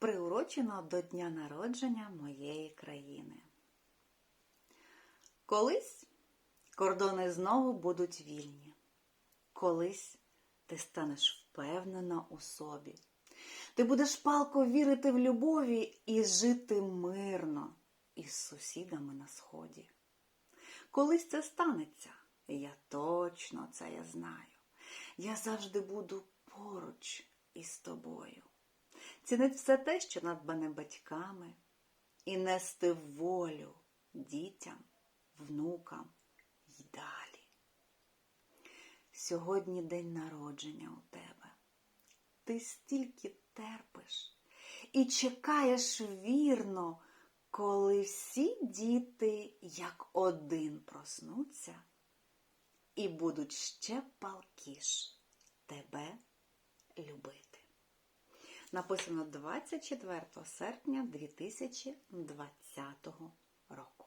приурочено до дня народження моєї країни. Колись кордони знову будуть вільні. Колись ти станеш впевнена у собі. Ти будеш палко вірити в любові і жити мирно із сусідами на сході. Колись це станеться, я точно це я знаю. Я завжди буду поруч із тобою. Цінить все те, що надбане батьками, і нести волю дітям, внукам й далі. Сьогодні день народження у тебе. Ти стільки терпиш і чекаєш вірно, коли всі діти як один проснуться і будуть ще палкіш тебе. Написано 24 серпня 2020 року.